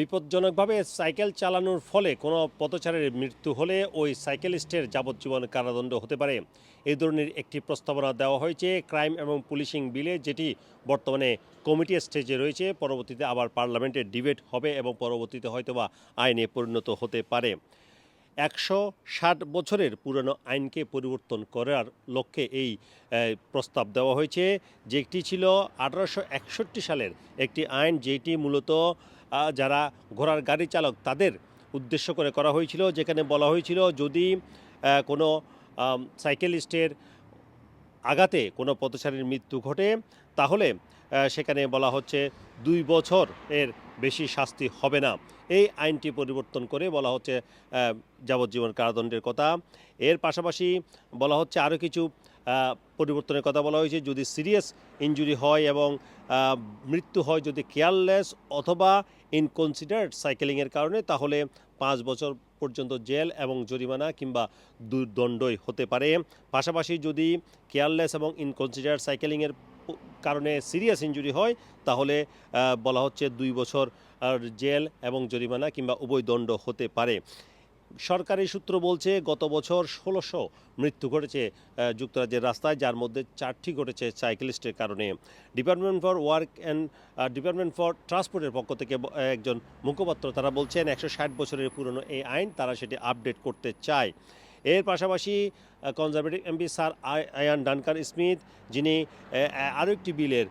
বিপজ্জনকভাবে cycle চালানোর ফলে কোনো পথচারের মৃত্যু হলে ওই সাইকেলিস্টের যাবজ্জীবন কারাদণ্ড হতে পারে। এই ধরনের একটি প্রস্তাবনা দেওয়া হয়েছে ক্রাইম এবং পুলিশিং বিলে, যেটি বর্তমানে কমিটি স্টেজে রয়েছে। পরবর্তীতে আবার পার্লামেন্টে ডিবেট হবে এবং পরবর্তীতে হয়তোবা আইনে পরিণত হতে পারে। একশো ষাট বছরের পুরনো আইনকে পরিবর্তন করার লক্ষ্যে এই প্রস্তাব দেওয়া হয়েছে, যেটি ছিল আঠারোশো একষট্টি সালের একটি আইন যেটি মূলত যারা ঘোড়ার গাড়ি চালক তাদের উদ্দেশ্য করে করা হয়েছিল, যেখানে বলা হয়েছিল যদি কোনো সাইকেলিস্টের আঘাতে কোনো পথচারীর মৃত্যু ঘটে তাহলে সেখানে বলা হচ্ছে দুই বছর এর বেশি শাস্তি হবে না। এই আইনটি পরিবর্তন করে বলা হচ্ছে যাবজ্জীবন কারাদণ্ডের কথা। এর পাশাপাশি বলা হচ্ছে আরও কিছু পরিবর্তনের কথা বলা হয়েছে। যদি সিরিয়াস ইনজুরি হয় এবং মৃত্যু হয় যদি কেয়ারলেস অথবা ইনকনসিডারেড সাইকেলিংয়ের কারণে, তাহলে পাঁচ বছর পর্যন্ত জেল এবং জরিমানা কিংবা দুর্দণ্ডই হতে পারে। পাশাপাশি যদি কেয়ারলেস এবং ইনকনসিডারেড সাইকেলিংয়ের কারণে সিরিয়াস ইঞ্জুরি হয়, তাহলে বলা হচ্ছে দুই বছর জেল এবং জরিমানা কিংবা উভয় দণ্ড হতে পারে। সরকারি সূত্র বলছে, গত বছর ষোলোশো মৃত্যু ঘটেছে যুক্তরাজ্যের রাস্তায়, যার মধ্যে চারটি ঘটেছে সাইকেলিস্টের কারণে। Department for work and department for ট্রান্সপোর্টের পক্ষ থেকে একজন মুখপাত্র তারা বলছেন, একশো ষাট বছরের পুরনো এই আইন, তারা সেটি আপডেট করতে চায়। এর পাশাপাশি conservative MP sir Iain Duncan Smith, যিনি আরও একটি বিলের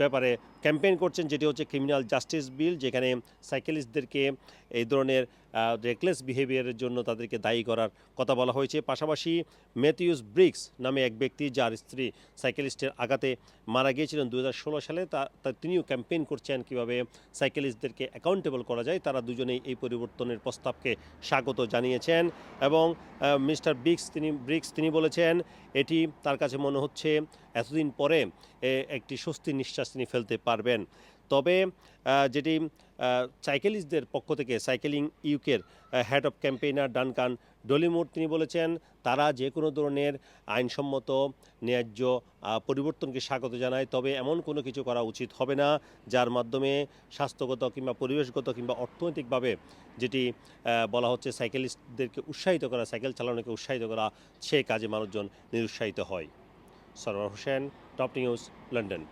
ব্যাপারে ক্যাম্পেইন করছেন, যেটি হচ্ছে ক্রিমিনাল জাস্টিস বিল যেখানে সাইকেলিস্টদেরকে এই ধরনের রেকলেস বিহেভিয়ারের জন্য তাদেরকে দায়ী করার কথা বলা হয়েছে। পাশাপাশি ম্যাথিউস ব্রিক্স নামে এক ব্যক্তি যার স্ত্রী সাইকেলিস্টের আঘাতে মারা গিয়েছিলেন দু হাজার ষোলো সালে, তা তিনিও ক্যাম্পেইন করছেন কীভাবে সাইকেলিস্টদেরকে অ্যাকাউন্টেবল করা যায়। তারা দুজনেই এই পরিবর্তনের প্রস্তাবকে স্বাগত জানিয়েছেন এবং মিস্টার ব্রিক্স তিনি ব্রিক্স তিনি বলেছেন, এটি তার কাছে মনে হচ্ছে এতদিন পরে একটি স্বস্তির নিঃশ্বাস তিনি ফেলতে পারবেন। তবে যেটি সাইকেলিস্টদের পক্ষ থেকে সাইকেলিং ইউকের head of campaigner Duncan Dollimore তিনি বলেছেন, তারা যে কোনো ধরনের আইনসম্মত, ন্যায্য পরিবর্তনকে স্বাগত জানায়, তবে এমন কোনো কিছু করা উচিত হবে না, যার মাধ্যমে স্বাস্থ্যগত কিংবা পরিবেশগত কিংবা অর্থনৈতিকভাবে যেটি বলা হচ্ছে সাইকেলিস্টদেরকে উৎসাহিত করা, সাইকেল চালানোকে উৎসাহিত করা, সে কাজে মানুষজন নিরুৎসাহিত হয়। Sarwar Hossain, top news, London.